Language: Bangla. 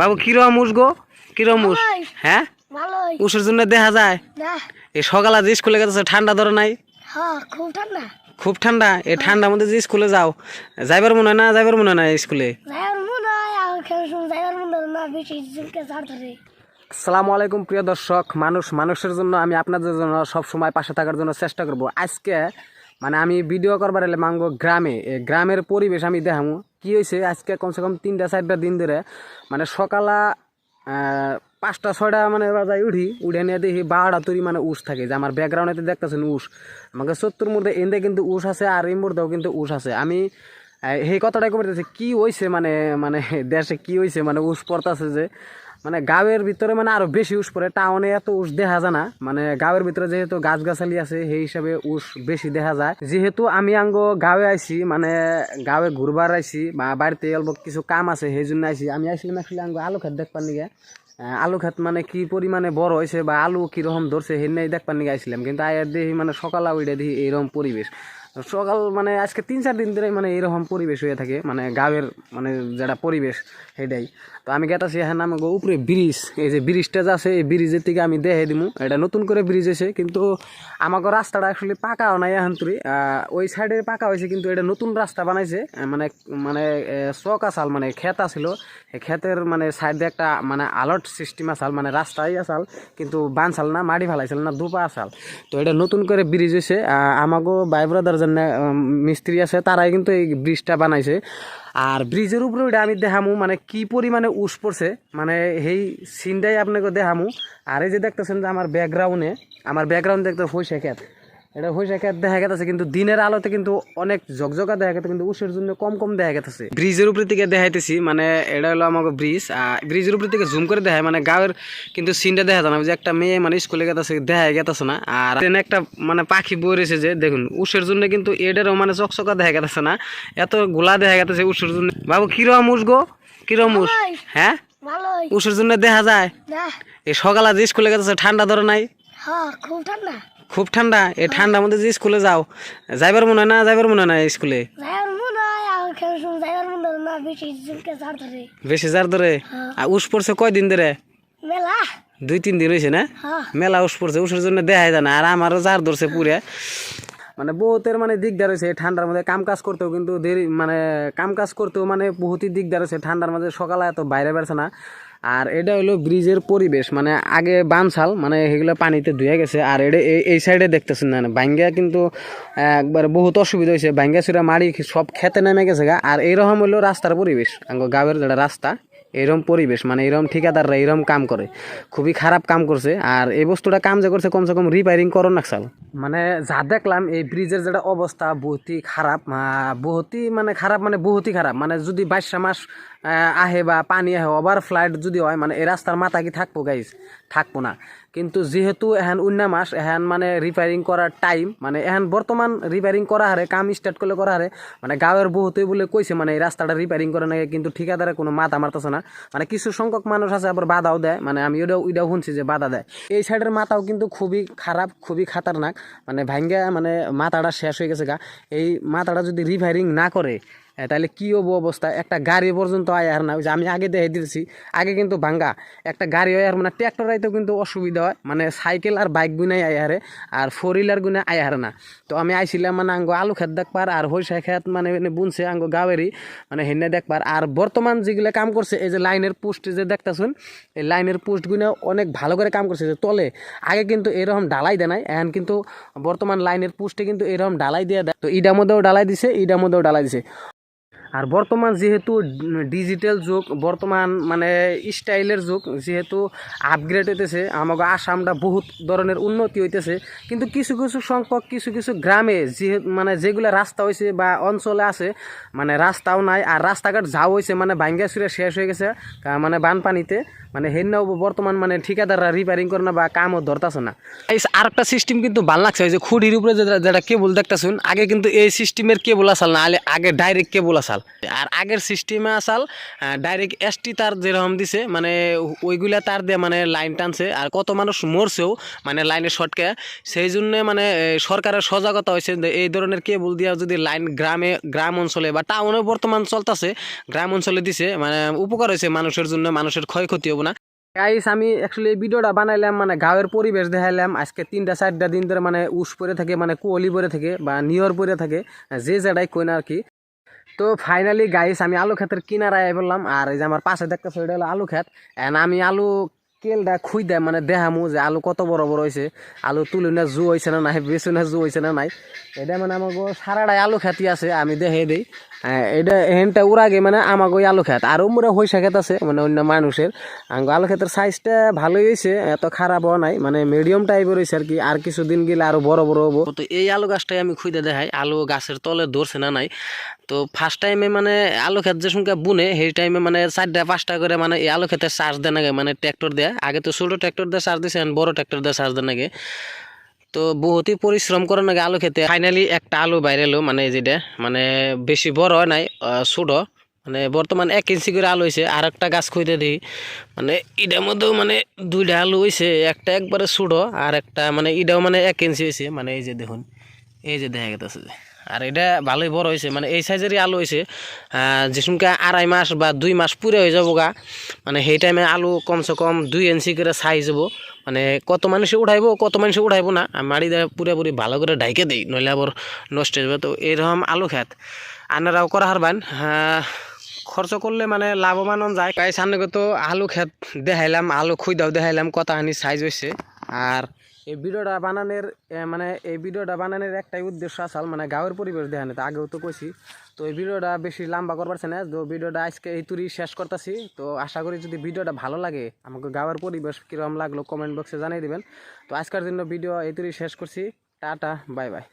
বাবু কিরম উস গো? কিরম উস? হ্যাঁ? উসের জন্য দেখা যায়? এই সকালে যে স্কুলে গেছে ঠান্ডা ধরে নাই। হ্যাঁ খুব ঠান্ডা। খুব ঠান্ডা। এই ঠান্ডার মধ্যে যে স্কুলে যাও যাইবার মনে হয় না যাইবার মনে হয় না স্কুলে? আসসালামু আলাইকুম প্রিয় দর্শক মানুষ মানুষের জন্য আমি আপনাদের জন্য সব সময় পাশে থাকার জন্য চেষ্টা করব। আজকে মানে আমি ভিডিও করবার এলে মাঙ্গো গ্রামে গ্রামের পরিবেশ আমি দেখামু। কি হয়েছে আজকে কমসে কম তিনটা, চারটা দিন ধরে মানে সকালা পাঁচটা, ছয়টা মানে বাজায় উঠি, উঠে নিয়ে দেখি বারোটা তৈরি মানে উস থাকে। যে আমার ব্যাকগ্রাউন্ডে দেখতেছেন উস। আমাকে সত্তর মধ্যে এন্দে কিন্তু উস আছে আর এই মধ্যেও কিন্তু উস আছে। আমি সেই এই কথাটাই করতেছি কি হয়েছে মানে মানে দেশে কি হয়েছে মানে উস পড়তেছে যে মানে গাঁয়ের ভিতরে মানে আরও বেশি উস পড়ে টাউনে এত উস দেখা যায় না। মানে গাঁয়ের ভিতরে যেহেতু গাছগাছালি আছে, সেই হিসাবে উস বেশি দেখা যায়। যেহেতু আমি আঙ্গ গাঁয়ে আইছি মানে গাঁয়ে ঘুরবার আইছি বা বাড়িতে অল্প কিছু কাম আছে সেই জন্য আইছি। আমি আইছিলাম আসলে আঙ্গ আলু খেত দেখবার নিগে আলু খেত মানে কি পরিমাণে বড় হয়েছে বা আলু কীরকম ধরছে সেই নিয়ে দেখবার নিগে আইছিলাম। কিন্তু আয়ের দেখি মানে সকালে উঠে দেখি এইরকম পরিবেশ সকাল মানে আজকে তিন চার দিন ধরে মানে এরকম পরিবেশ হয়ে থাকে মানে গাঁয়ের মানে যেটা পরিবেশ সেটাই। তো আমি গেতাছি হ্যাঁ নামে উপরে ব্রিজ, এই যে ব্রিজটা যে আছে, এই ব্রিজের থেকে আমি দেখে দিমু। এটা নতুন করে ব্রিজ হয়েছে, কিন্তু আমাকে রাস্তাটা আসলে পাকাও নাই এখন তুই ওই সাইডে পাকা হয়েছে, কিন্তু এটা নতুন রাস্তা বানাইছে। মানে মানে চক আসাল মানে ক্ষেত আছিল। ক্ষেতের মানে সাইডে একটা মানে আলট সিস্টেম আসাল মানে রাস্তাই আসাল কিন্তু বানসাল না মাটি ফেলাইছিল না দুপা আসাল তো এটা নতুন করে ব্রিজ হয়েছে। আমাকেও ভাই ব্রাদার জন্য মিস্ত্রি আছে তারাই কিন্তু এই ব্রিজটা বানাইছে। আর ব্রিজের উপরে ওইটা আমি দেখামু মানে কি পরিমাণে উস পড়ছে মানে সেই সিনটাই আপনাকে দেখামু। আর এই যে দেখতেছেন যে আমার ব্যাকগ্রাউন্ডে আমার ব্যাকগ্রাউন্ড দেখতে হয়েছে ক্ষেত এটা হইছে ক্ষেত দেখা গেছে কিন্তু দিনের আলোতে কিন্তু অনেক ঝকঝকা দেখা গেছে কিন্তু উষের জন্য কম কম দেখা গেছে ব্রিজের উপরে থেকে দেখাইতেছি মানে এটা হলো আমাকে ব্রিজ আর ব্রিজের উপরে থেকে জুম করে দেখায় মানে গাঁয়ের কিন্তু সিনটা দেখা যায় না যে একটা মেয়ে মানে স্কুলে গেছে দেখা গেতেছে না আর ট্রেনে একটা মানে পাখি বই রয়েছে যে দেখুন উসের জন্য কিন্তু এটারও মানে চকচকা দেখা গেতেছে না এত গোলা দেখা গেছে উষের জন্য। বাবু কিরম উস গো? কিরম উস হ্যাঁ? উসের জন্য দেখা যায়? এই সকালে যে স্কুলে গেছে ঠান্ডা ধরে নাই। হ্যাঁ খুব ঠান্ডা। খুব ঠান্ডা। এই ঠান্ডার মধ্যে যে স্কুলে যাও যাইবার মনে হয় না যাইবার মনে হয় না স্কুলে? হয় হয় বেশি ছাড় ধরে। ধরে? আর উস পড়ছে কয়দিন ধরে? মেলা। দুই তিন দিন হয়েছে না? হ্যাঁ। মেলা উস পড়ছে উসের জন্য দেখাই যায় না আর আমারও যার ধরছে পুরে। মানে বহুতের মানে দিকদার হয়েছে ঠান্ডার মধ্যে কাম কাজ করতেও কিন্তু দেরি মানে কাম কাজ করতেও মানে বহুতই দিকদার হয়েছে ঠান্ডার মধ্যে সকালে এত বাইরে বেরছে না। আর এটা হলো ব্রিজের পরিবেশ মানে আগে বানসাল মানে সেগুলো পানিতে ধুয়ে গেছে। আর এটা এই- সাইডে দেখতেছেন না বাঙ্গা কিন্তু একবার বহুত অসুবিধা হয়েছে। বাঙ্গা সুরা মারি সব খেতে নেমে গেছে গা। আর এইরকম হলো রাস্তার পরিবেশ। গাঁয়ের যেটা রাস্তা এরম পরিবেশ মানে এরম ঠিকাদাররা এরম কাম করে। খুবই খারাপ কাম করছে। আর এই বস্তুটা কাম যে করছে, কমসে কম রিপেয়ারিং করো নাকসাল মানে যা দেখলাম, এই ব্রিজের যেটা অবস্থা, বহুতই খারাপ বহুতই মানে খারাপ মানে বহুতই খারাপ। মানে যদি বাইশা মাস আহ, বা পানি আহে ওভার ফ্লাইট যদি হয় মানে এই রাস্তার মাথা কি থাকব গাইজ থাকব না। কিন্তু যেহেতু এখন অন্য মাস এখন মানে রিপেয়ারিং করার টাইম মানে এখন বর্তমান রিপেয়ারিং করা হারে কাম স্টার্ট করলে করা হারে মানে গাঁয়ের বহুতই বলে কইছে মানে এই রাস্তাটা রিপেয়ারিং করে নাকি কিন্তু ঠিকাদারে কোনো মাথা মারতেছে না। মানে কিছু সংখ্যক মানুষ আছে আবার বাধাও দেয় মানে আমি ওটাও ওইটাও শুনছি যে বাধা দেয়। এই সাইডের মাথাও কিন্তু খুবই খারাপ খুবই খাতারনাক মানে ভাঙ্গা মানে মাথাটা শেষ হয়ে গেছে গা। এই মাথাটা যদি রিপেয়ারিং না করে তাহলে কি হব অবস্থা? একটা গাড়ি পর্যন্ত আয় আর না যে আমি আগে দেখে দিয়েছি আগে কিন্তু ভাঙ্গা। একটা গাড়ি আর মানে ট্র্যাক্টর আইতেও কিন্তু অসুবিধা হয় মানে সাইকেল আর বাইক গুনাই আয় হারে, আর ফোর হুইলার গুনে আয় হারে না। তো আমি আইছিলাম মানে আঙ্গ আলু খেত দেখবার, আর হইসা খেত মানে বুনছে আঙ্গ গাঁয়েরই মানে হেনে দেখবার। আর বর্তমান যেগুলো কাম করছে, এই যে লাইনের পোস্ট যে দেখতেছুন, এই লাইনের পোস্টগুলো অনেক ভালো করে কাম করছে, যে তলে। আগে কিন্তু এরকম ডালাই দেয় নাই, এখন কিন্তু বর্তমান লাইনের পোস্টে কিন্তু এরকম ডালাই দিয়ে দেয়। তো ইডার মধ্যেও ডালাই দিছে ইডার মধ্যেও ডালাই দিছে। আর বর্তমান যেহেতু ডিজিটাল যুগ, বর্তমান মানে স্টাইলের যুগ, যেহেতু আপগ্রেড হইতেছে আমাকে আসামটা বহুত ধরনের উন্নতি হইতেছে। কিন্তু কিছু কিছু সংখ্যক, কিছু কিছু গ্রামে যে মানে যেগুলো রাস্তা হয়েছে বা অঞ্চলে আছে মানে রাস্তাও নাই আর রাস্তাঘাট যাও হয়েছে মানে ভাঙ্গা সুরে শেষ হয়ে গেছে মানে বানপানিতে। মানে হেন্নাও বর্তমান মানে ঠিকাদাররা রিপেয়ারিং করে না বা কামও ধরতেছে না। এই আর একটা সিস্টেম কিন্তু ভালো লাগছে যে খুঁটির উপরে যেটা কেবল দেখতেছুন, আগে কিন্তু এই সিস্টেমের কেবল আসাল না আগে ডাইরেক্ট কেবল আসাল। আসাল আর আগের সিস্টেমে আসাল ডাইরেক্ট এসটি তার যেরকম দিছে মানে ওইগুলা তার দিয়ে মানে লাইন টানছে। আর কত মানুষ মরছেও মানে লাইনে শর্টকে সেই জন্য মানে সরকারের সজাগতা হয়েছে এই ধরনের কেবল দিয়া যদি লাইন গ্রামে, গ্রাম অঞ্চলে বা টাউনে বর্তমান চলতেছে, গ্রাম অঞ্চলে দিছে মানে উপকার হয়েছে মানুষের জন্য, মানুষের ক্ষয়ক্ষতি হব না। গাইস আমি অ্যাকচুয়ালি ভিডিওটা বানাইলাম মানে গাঁয়ের পরিবেশ দেখাইলাম। আজকে তিনটা, চারটা দিন ধরে মানে উস পরে থাকে মানে কুয়লি পরে থাকে বা নিয়র পরে থাকে, যে যেটাই কই আর কি। তো ফাইনালি গাইস আমি আলু ক্ষেতের কিনারায় বললাম আর এই যে আমার পাশে দেখতেছো, এটা হলো আলু ক্ষেত। এন্ড আমি আলু কেলটা খুই দেয় মানে দেহামু যে আলু কত বড় বড় হয়েছে আলু তুলি না জু হয়েছে না নাই বেশি না জু হয়েছে না নাই। এটা মানে আমার সারাটাই আলু খেতি আছে, আমি দেখে দিই। এটা হেনটা উড়াগে মানে আমাকে ওই আলু খেত আর উমরা হইসা খেত আছে মানে অন্য মানুষের। আমাকে আলু ক্ষেতের সাইজটা ভালোই হয়েছে এত খারাপ নাই মানে মিডিয়াম টাইপের হয়েছে আর কি। আর কিছুদিন গেলে আরও বড় বড় হব। তো এই আলু গাছটাই আমি খুঁজে দেখাই, আলু গাছের তলে ধরছে না নাই। তো ফার্স্ট টাইমে মানে আলু ক্ষেত যে সঙ্গে বুনে, সেই টাইমে মানে চারটা, পাঁচটা করে মানে এই আলু ক্ষেতের চার্জ দেয় নাগে মানে ট্র্যাক্টর দেয়। আগে তো ছোটো ট্র্যাক্টর দিয়ে চার্জ দিছে বড় ট্র্যাক্টর দিয়ে চার্জ দেয় নাগে তো বহুতই পরিশ্রম করে নাকি আলু খেতে ফাইনালি একটা আলু বাইরেলো মানে যেটা মানে বেশি বড় নাই ছোট মানে বর্তমান এক ইঞ্চি করে আলু হয়েছে আর একটা গাছ খুঁজতে দিই। মানে ইটার মধ্যেও মানে দুইটা আলু হয়েছে একটা একবারে ছোট আর একটা মানে ইটাও মানে এক ইঞ্চি হয়েছে মানে এই যে দেখুন, এই যে দেখা গেছে আর এটা ভালোই বড় হয়েছে। মানে এই সাইজেরই আলু হয়েছে। যে সঙ্গে আড়াই মাস বা দুই মাস পুরে হয়ে যাব গা মানে সেই টাইমে আলু কমসে কম দুই ইঞ্চি করে সাইজ হব। মানে কত মানুষে উঠাইবো, কত মানুষে উঠাইবো না। মাড়ি দেয় পুরোপুরি ভালো করে ঢাইকে দিই, নইলে আবার নষ্ট হয়ে যাবে। তো এরকম আলু খেত। আনারাও করা হারবান। খরচ করলে মানে লাভবান যায়। তাই সামনে তো আলু খেত দেখাইলাম, আলু খুঁদাও দেখাইলাম কতখানি সাইজ হয়েছে আর এই ভিডিওটা বানানোর মানে এই ভিডিওটা বানানোর একটাই উদ্দেশ্য আসল মানে গাঁয়ের পরিবেশ দেখানো তো আগেও তো কইছি। তো এই ভিডিওটা বেশি লম্বা করবার না তো ভিডিওটা আজকে এই তুরি শেষ করতেছি। তো আশা করি যদি ভিডিওটা ভালো লাগে, আমাকে গাঁয়ের পরিবেশ কীরকম লাগল কমেন্ট বক্সে জানিয়ে দেবেন। তো আজকের জন্য ভিডিও এই তুরি শেষ করছি। Tata, bye bye.